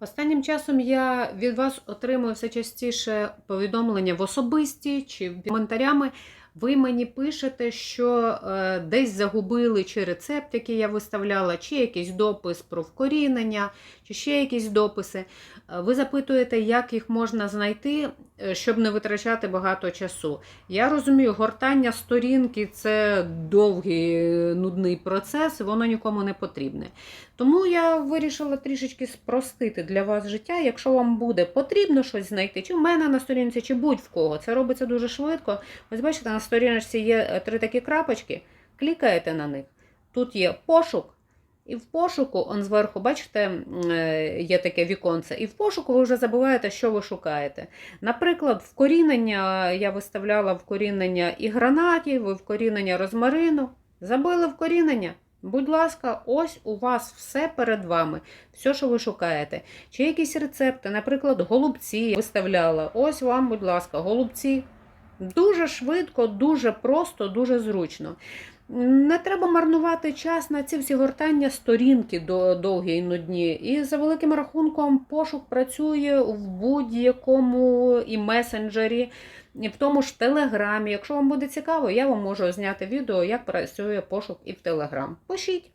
Останнім часом я від вас отримую все частіше повідомлення в особисті чи коментарями. Ви мені пишете, що е, десь загубили чи рецепт, який я виставляла, чи якийсь допис про вкорінення, чи ще якісь дописи. Е, Ви запитуєте, як їх можна знайти, е, щоб не витрачати багато часу. Я розумію, гортання сторінки це довгий нудний процес, воно нікому не потрібне. Тому я вирішила трішечки спростити для вас життя. Якщо вам буде потрібно щось знайти, чи в мене на сторінці, чи будь-в кого, це робиться дуже швидко. Ось бачите, на сторіночці є е, три такі крапочки, клікаєте на них. Тут є пошук. І в пошуку, он зверху, бачите, е, є таке віконце, і в пошуку ви вже забуваєте, що ви шукаєте. Наприклад, вкорінення я виставляла вкорінення і гранатів, і вкорінення розмарину. Забили вкорінення. Будь ласка, ось у вас все перед вами, все, що ви шукаєте. Чи якісь рецепти, наприклад, голубці виставляла. Ось вам, будь ласка, голубці. Дуже швидко, дуже просто, дуже зручно. Не треба марнувати час на ці всі гортання сторінки до довгі і нудні. І за великим рахунком пошук працює в будь-якому і месенджері, і в тому ж Телеграмі. Якщо вам буде цікаво, я вам можу зняти відео, як працює пошук і в Телеграм. Пишіть.